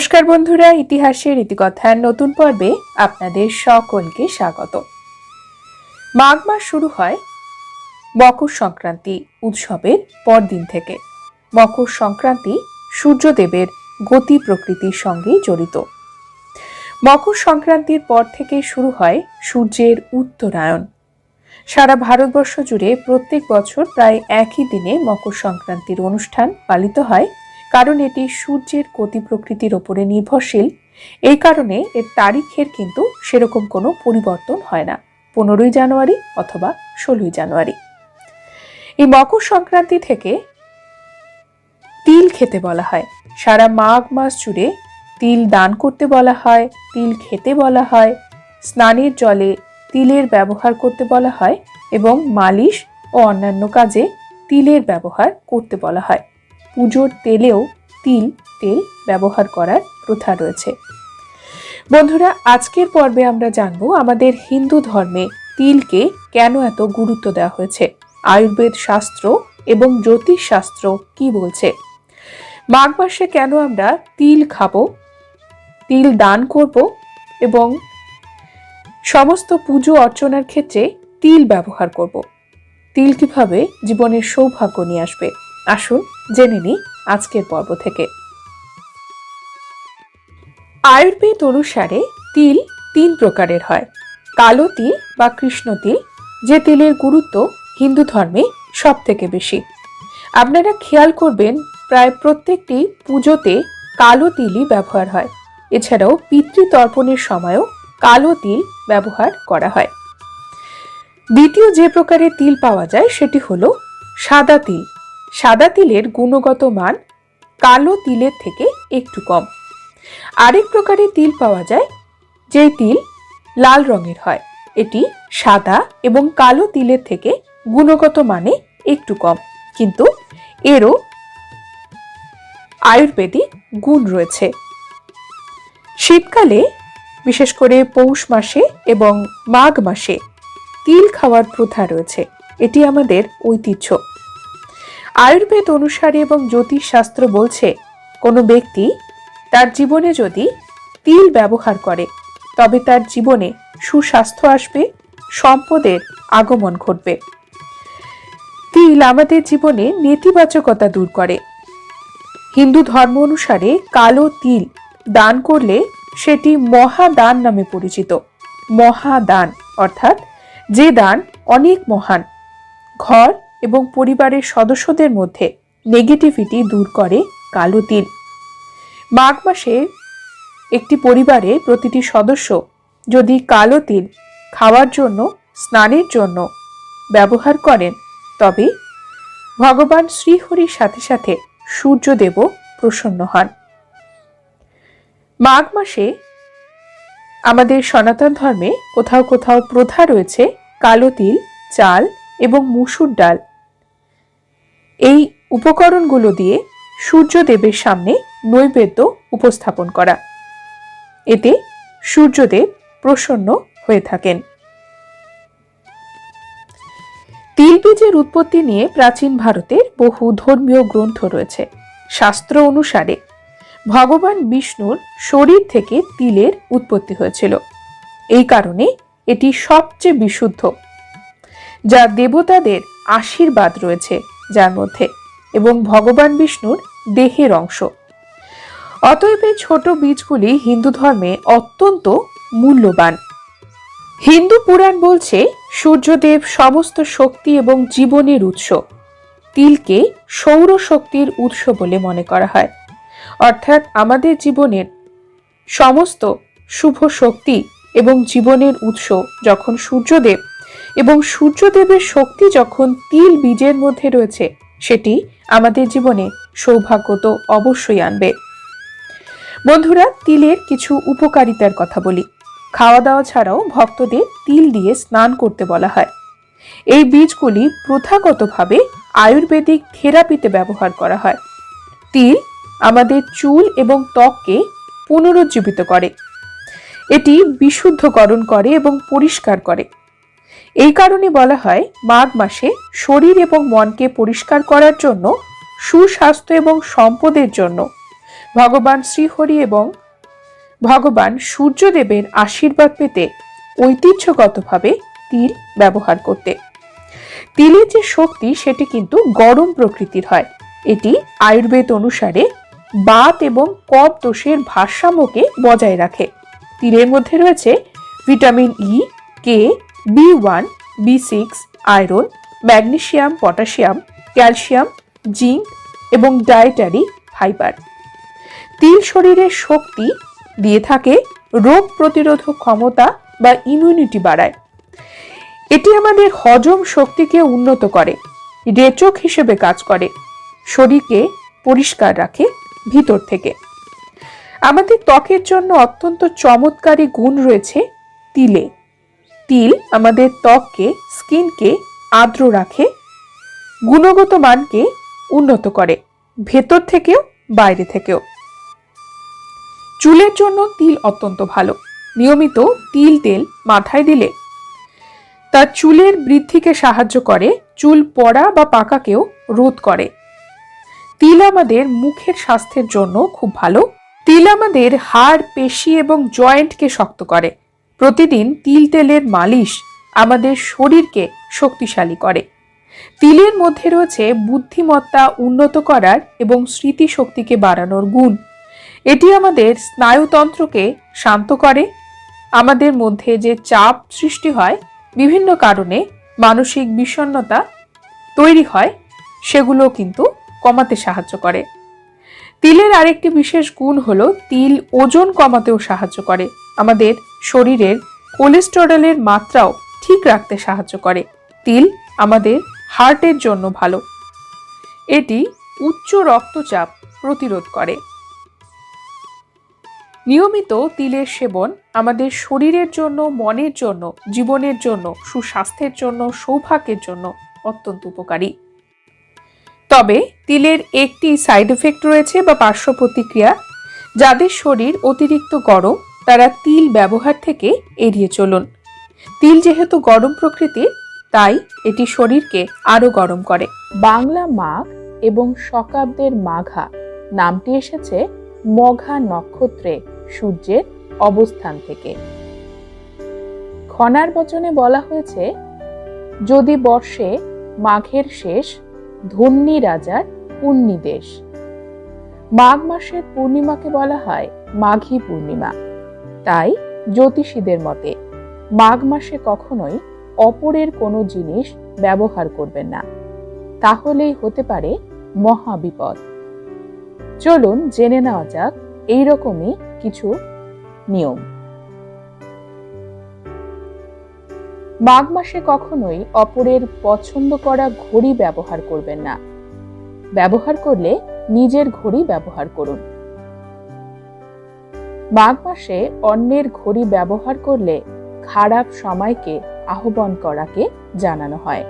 নমস্কার বন্ধুরা, ইতিহাসের ইতিকথার নতুন পর্বে আপনাদের সকলকে স্বাগত। মাঘ মাস শুরু হয় মকর সংক্রান্তি উৎসবের পরদিন থেকে। মকর সংক্রান্তি সূর্যদেবের গতি প্রকৃতির সঙ্গেই জড়িত। মকর সংক্রান্তির পর থেকে শুরু হয় সূর্যের উত্তরায়ণ। সারা ভারতবর্ষ জুড়ে প্রত্যেক বছর প্রায় একই দিনে মকর সংক্রান্তির অনুষ্ঠান পালিত হয় কারণ এটি সূর্যের গতি প্রকৃতির ওপরে নির্ভরশীল। এই কারণে এর তারিখের কিন্তু সেরকম কোনো পরিবর্তন হয় না, পনেরোই জানুয়ারি অথবা ষোলোই জানুয়ারি। এই মকর সংক্রান্তি থেকে তিল খেতে বলা হয়। সারা মাঘ মাস জুড়ে তিল দান করতে বলা হয়, তিল খেতে বলা হয়, স্নানের জলে তিলের ব্যবহার করতে বলা হয় এবং মালিশ ও অন্যান্য কাজে তিলের ব্যবহার করতে বলা হয়। পুজোর তেলেও তিল, তেল ব্যবহার করার প্রথা রয়েছে। বন্ধুরা, আজকের পর্বে আমরা জানব আমাদের হিন্দু ধর্মে তিলকে কেন এত গুরুত্ব দেওয়া হয়েছে? আয়ুর্বেদ শাস্ত্র এবং জ্যোতিষ শাস্ত্র কি বলছে? মাঘ মাসে কেন আমরা তিল খাব, তিল দান করব এবং সমস্ত পুজো অর্চনার ক্ষেত্রে তিল ব্যবহার করব? তিল কীভাবে জীবনের সৌভাগ্য নিয়ে আসবে? আসুন, জেনে নিই আজকের পর্ব থেকে। আয়ুর্বেদ অনুসারে তিল তিন প্রকারের হয়। কালো তিল বা কৃষ্ণ তিল, যে তিলের গুরুত্ব হিন্দু ধর্মে সব থেকে বেশি। আপনারা খেয়াল করবেন, প্রায় প্রত্যেকটি পুজোতে কালো তিলই ব্যবহার হয়। এছাড়াও পিতৃতর্পণের সময়ও কালো তিল ব্যবহার করা হয়। দ্বিতীয় যে প্রকারের তিল পাওয়া যায়, সেটি হলো সাদা তিল। সাদা তিলের গুণগত মান কালো তিলের থেকে একটু কম। আরেক প্রকারের তিল পাওয়া যায় যে তিল লাল রঙের হয়। এটি সাদা এবং কালো তিলের থেকে গুণগত মানে একটু কম। কিন্তু এরও আয়ুর্বেদিক গুণ রয়েছে। শীতকালে, বিশেষ করে পৌষ মাসে এবং মাঘ মাসে তিল খাওয়ার প্রথা রয়েছে। এটি আমাদের ঐতিহ্য। আয়ুর্বেদ অনুসারে এবং জ্যোতিষ শাস্ত্র বলছে, কোনো ব্যক্তি তার জীবনে যদি তিল ব্যবহার করে, তবে তার জীবনে সুস্বাস্থ্য আসবে, সম্পদের আগমন ঘটবে। তিল আমাদের জীবনে নেতিবাচকতা দূর করে। হিন্দু ধর্ম অনুসারে কালো তিল দান করলে সেটি মহাদান নামে পরিচিত। মহাদান অর্থাৎ যে দান অনেক মহান। ঘর এবং পরিবারের সদস্যদের মধ্যে নেগেটিভিটি দূর করে কালো তিল। মাঘ মাসে একটি পরিবারে প্রতিটি সদস্য যদি কালো তিল খাওয়ার জন্য, স্নানের জন্য ব্যবহার করেন, তবে ভগবান শ্রীহরির সাথে সাথে সূর্যদেবও প্রসন্ন হন। মাঘ মাসে আমাদের সনাতন ধর্মে কোথাও কোথাও প্রথা রয়েছে, কালো তিল, চাল এবং মুসুর ডাল। এই উপকরণগুলো দিয়ে সূর্যদেবের সামনে নৈবেদ্য উপস্থাপন করা। এতে সূর্যদেব প্রসন্ন হয়ে থাকেন। তিল বীজের উৎপত্তি নিয়ে প্রাচীন ভারতের বহু ধর্মীয় গ্রন্থ রয়েছে। শাস্ত্র অনুসারে ভগবান বিষ্ণুর শরীর থেকে তিলের উৎপত্তি হয়েছিল। এই কারণে এটি সবচেয়ে বিশুদ্ধ। যা দেবতাদের আশীর্বাদ রয়েছে। যার মধ্যে, এবং ভগবান বিষ্ণুর দেহের অংশ। অতএব এই ছোট বীজগুলি হিন্দু ধর্মে অত্যন্ত মূল্যবান। হিন্দু পুরাণ বলছে, সূর্যদেব সমস্ত শক্তি এবং জীবনের উৎস। তিলকে সৌর শক্তির উৎস বলে মনে করা হয়। অর্থাৎ আমাদের জীবনের সমস্ত শুভ শক্তি এবং জীবনের উৎস যখন সূর্যদেব এবং সূর্যদেবের শক্তি যখন তিল বীজের মধ্যে রয়েছে, সেটি আমাদের জীবনে সৌভাগ্য তো অবশ্যই আনবে। বন্ধুরা, তিলের কিছু উপকারিতার কথা বলি। খাওয়া দাওয়া ছাড়াও ভক্তদের তিল দিয়ে স্নান করতে বলা হয়। এই বীজগুলি প্রথাগতভাবে আয়ুর্বেদিক থেরাপিতে ব্যবহার করা হয়। তিল আমাদের চুল এবং ত্বককে পুনরুজ্জীবিত করে। এটি বিশুদ্ধকরণ করে এবং পরিষ্কার করে। এই কারণে বলা হয়, মাঘ মাসে শরীর এবং মনকে পরিষ্কার করার জন্য, সুস্বাস্থ্য এবং সম্পদের জন্য ভগবান শ্রীহরি এবং ভগবান সূর্যদেবের আশীর্বাদ পেতে ঐতিহ্যগতভাবে তিল ব্যবহার করতে। তিলের যে শক্তি, সেটি কিন্তু গরম প্রকৃতির হয়। এটি আয়ুর্বেদ অনুসারে বাত এবং কফ দোষের ভারসাম্যকে বজায় রাখে। তিলের মধ্যে রয়েছে vitamin E, K B one B six iron magnesium potassium calcium zinc এবং ডায়েটারি ফাইবার তিল শরীরের শক্তি দিয়ে থাকে রোগ প্রতিরোধক ক্ষমতা বা ইমিউনিটি বাড়ায়। এটি আমাদের হজম শক্তিকে উন্নত করে, রেচক হিসেবে কাজ করে, শরীরকে পরিষ্কার রাখে ভিতর থেকে। আমাদের ত্বকের জন্য অত্যন্ত চমৎকারী গুণ রয়েছে তিলে। তিল আমাদের ত্বককে, স্কিনকে আর্দ্র রাখে, গুণগত মানকে উন্নত করে, ভেতর থেকেও বাইরে থেকেও। চুলের জন্য তিল অত্যন্ত ভালো। নিয়মিত তিল তেল মাথায় দিলে তা চুলের বৃদ্ধিকে সাহায্য করে, চুল পড়া বা পাকাকেও রোধ করে। তিল আমাদের মুখের স্বাস্থ্যের জন্য খুব ভালো। তিল আমাদের হাড়, পেশি এবং জয়েন্টকে শক্ত করে। প্রতিদিন তিল তেলের মালিশ আমাদের শরীরকে শক্তিশালী করে। তিলের মধ্যে রয়েছে বুদ্ধিমত্তা উন্নত করার এবং স্মৃতিশক্তিকে বাড়ানোর গুণ। এটি আমাদের স্নায়ুতন্ত্রকে শান্ত করে, আমাদের মধ্যে যে চাপ সৃষ্টি হয় বিভিন্ন কারণে মানসিক বিষণ্ণতা তৈরি হয়, সেগুলো কিন্তু কমাতে সাহায্য করে। তিলের আরেকটি বিশেষ গুণ হলো তিল ওজন কমাতেও সাহায্য করে। আমাদের শরীরের কোলেস্টেরলের মাত্রাও ঠিক রাখতে সাহায্য করে। তিল আমাদের হার্টের জন্য ভালো। এটি উচ্চ রক্তচাপ প্রতিরোধ করে। নিয়মিত তিলের সেবন আমাদের শরীরের জন্য, মনের জন্য, জীবনের জন্য, সুস্বাস্থ্যের জন্য, সৌভাগ্যের জন্য অত্যন্ত উপকারী। তবে তিলের একটি সাইড এফেক্ট রয়েছে বা পার্শ্ব প্রতিক্রিয়া, যাদের শরীর অতিরিক্ত গরম, তারা তিল ব্যবহার থেকে এড়িয়ে চলুন। তিল যেহেতু গরম প্রকৃতির, তাই এটি শরীরকে আরও গরম করে। বাংলা মাঘ এবং শকাব্দের মাঘা নামটি এসেছে মঘা নক্ষত্রে সূর্যের অবস্থান থেকে। খনার বচনে বলা হয়েছে, যদি বর্ষে মাঘের শেষ ধন্যী রাজার পুণ্যি দেশ। মাঘ মাসের পূর্ণিমাকে বলা হয় মাঘী পূর্ণিমা। তাই জ্যোতিষীদের মতে, মাঘ মাসে কখনোই অপরের কোনো জিনিস ব্যবহার করবেন না। তাহলেই হতে পারে মহাবিপদ। চলুন জেনে নেওয়া যাক এইরকমই কিছু নিয়ম। মাঘ মাসে কখনোই অপরের পছন্দ করা ঘড়ি ব্যবহার করবেন না। ব্যবহার করলে নিজের ঘড়ি ব্যবহার করুন। মাঘ মাসে অন্যের ঘড়ি ব্যবহার করলে খারাপ সময়কে আহ্বান করাকে জানানো হয়।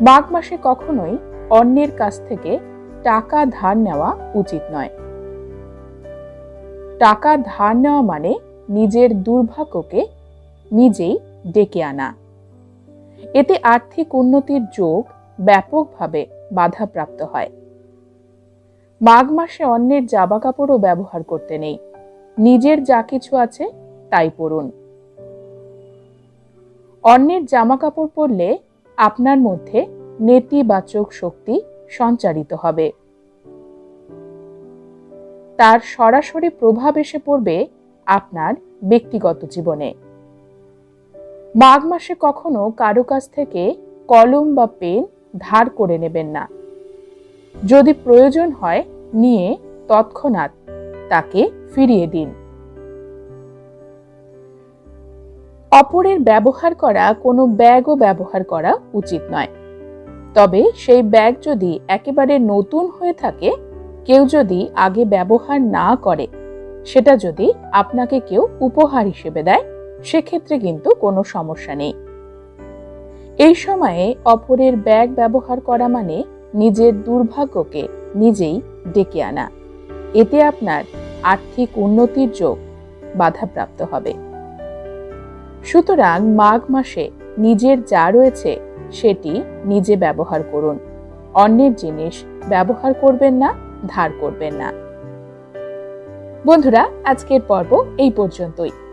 মাঘ মাসে কখনোই অন্যের কাছ থেকে টাকা ধার নেওয়া উচিত নয়। টাকা ধার নেওয়া মানে নিজের দুর্ভাগ্যকে নিজেই ডেকে আনা। এতে আর্থিক উন্নতির যোগ ব্যাপকভাবে বাধাপ্রাপ্ত হয়। মাঘ মাসে অন্যের জামা কাপড়ও ব্যবহার করতে নেই। নিজের যা কিছু আছে তাই পরুন। অন্যের জামা কাপড় পরলে আপনার মধ্যে নেতিবাচক শক্তি সঞ্চারিত হবে। তার সরাসরি প্রভাব এসে পড়বে আপনার ব্যক্তিগত জীবনে। মাঘ মাসে কখনো কারও কাছ থেকে কলম বা পেন ধার করে নেবেন না। যদি প্রয়োজন হয়, নিয়ে তৎক্ষণাৎ তাকে ফিরিয়ে দিন। অপরের ব্যবহার করা, কোনো ব্যাগও ব্যবহার করা উচিত নয়। তবে সেই ব্যাগ যদি একেবারে নতুন হয়ে থাকে, কেউ যদি আগে ব্যবহার না করে, সেটা যদি আপনাকে কেউ উপহার হিসেবে দেয় সেক্ষেত্রে কিন্তু কোনো সমস্যা নেই। এই সময়ে অপরের ব্যাগ ব্যবহার করা মানে নিজের দুর্ভাগ্যকে নিজেই ডেকে আনা। এতে আপনার আর্থিক উন্নতির যোগ বাধাপ্রাপ্ত হবে। সুতরাং মাঘ মাসে নিজের যা রয়েছে সেটি নিজে ব্যবহার করুন। অন্যের জিনিস ব্যবহার করবেন না, ধার করবেন না। বন্ধুরা, আজকের পর্ব এই পর্যন্তই।